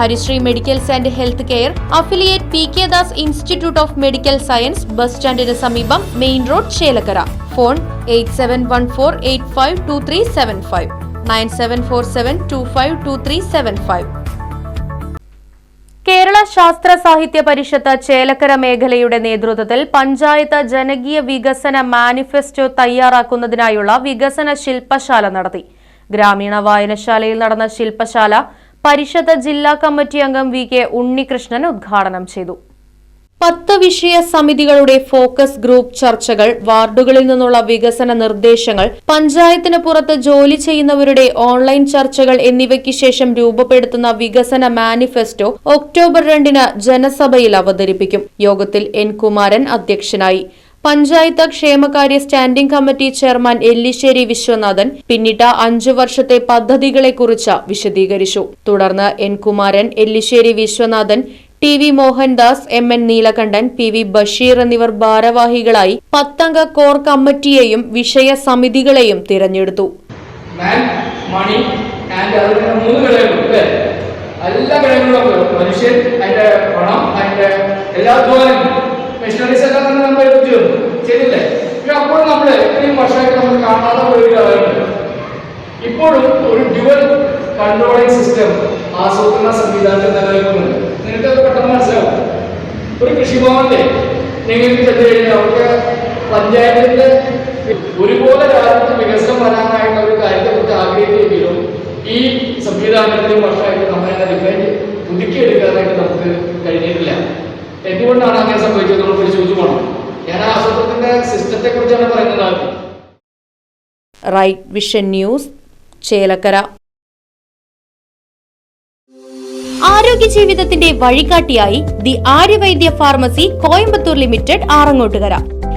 Harishree medicals and health care affiliate P K Das institute of medical science bus സ്റ്റാൻഡിന് സമീപം main road Chelakkara. Phone eight seven one four eight five two three seven five. Nine seven four seven two five two three seven five. Kerala Sastra Sahitya Parishad Chelakkara മേഖലയുടെ നേതൃത്വത്തിൽ പഞ്ചായത്ത് ജനകീയ വികസന manifesto തയ്യാറാക്കുന്നതിനായുള്ള വികസന ശില്പശാല നടത്തി. ഗ്രാമീണ വായനശാലയിൽ നടന്ന ശില്പശാല പരിഷത്ത് ജില്ലാ കമ്മിറ്റി അംഗം വി കെ ഉണ്ണികൃഷ്ണൻ ഉദ്ഘാടനം ചെയ്തു. പത്ത് വിഷയ സമിതികളുടെ ഫോക്കസ് ഗ്രൂപ്പ് ചർച്ചകൾ വാർഡുകളിൽ നിന്നുള്ള വികസന നിർദ്ദേശങ്ങൾ പഞ്ചായത്തിന് പുറത്ത് ജോലി ചെയ്യുന്നവരുടെ ഓൺലൈൻ ചർച്ചകൾ എന്നിവയ്ക്ക് ശേഷം രൂപപ്പെടുത്തുന്ന വികസന മാനിഫെസ്റ്റോ ഒക്ടോബർ രണ്ടിന് ജനസഭയിൽ അവതരിപ്പിക്കും. യോഗത്തിൽ എൻ കുമാരൻ അധ്യക്ഷനായി. പഞ്ചായത്ത് ക്ഷേമകാര്യ standing committee chairman Ellissery Viswanathan പിന്നിട്ട അഞ്ചു വർഷത്തെ പദ്ധതികളെക്കുറിച്ച് വിശദീകരിച്ചു. തുടർന്ന് N Kumaran Ellissery Viswanathan T V Mohandas M N Neelakandan P V Basheer എന്നിവർ ഭാരവാഹികളായി പത്തംഗ കോർ കമ്മിറ്റിയെയും വിഷയ സമിതികളെയും തിരഞ്ഞെടുത്തു. എല്ലാ മനുഷ്യൻ അതിന്റെ പണം അതിന്റെ എല്ലാ മെഷീനറി തന്നെ നമ്മൾ എത്തിച്ചു ചെയ്തില്ലേ പക്ഷെ അപ്പോൾ നമ്മൾ ഇത്രയും വർഷമായിട്ട് നമ്മൾ കാണാതെ പോയ ഇപ്പോഴും ഒരു ഡ്യുവൽ കൺട്രോളിംഗ് സിസ്റ്റം ആസൂത്രണ സംവിധാനത്തിൽ നിലനിൽക്കുന്നുണ്ട് നിങ്ങൾക്ക് അത് പെട്ടെന്ന് മനസ്സിലാവും. ഒരു കൃഷിഭവനിലെ നിങ്ങൾക്ക് ചെന്ന് കഴിഞ്ഞാൽ അവർക്ക് പഞ്ചായത്തിന്റെ ഒരുപോലെ രാജ്യത്ത് വികസനം വരാനായിട്ടുള്ള ഒരു കാര്യത്തെക്കുറിച്ച് ആഗ്രഹിക്കുകയും ഈ സംവിധാനത്തിലും വർഷമായിട്ട് നമ്മളെ ഡിഫൈൻ പുതുക്കിയെടുക്കാനായിട്ട് നമുക്ക് കഴിഞ്ഞിട്ടില്ല. എന്തുകൊണ്ടാണ് അങ്ങനെ സംഭവിച്ചത് നമ്മൾ പരിശോധിച്ചു പോകണം ഞാൻ ആ സിസ്റ്റത്തെ കുറിച്ചാണ് പറയുന്നത് ആദ്യം. Right vision news Chelakkara. ആരോഗ്യ ജീവിതത്തിന്റെ വഴികാട്ടിയായി the Aryavaidya pharmacy Coimbatore limited Arangottukara.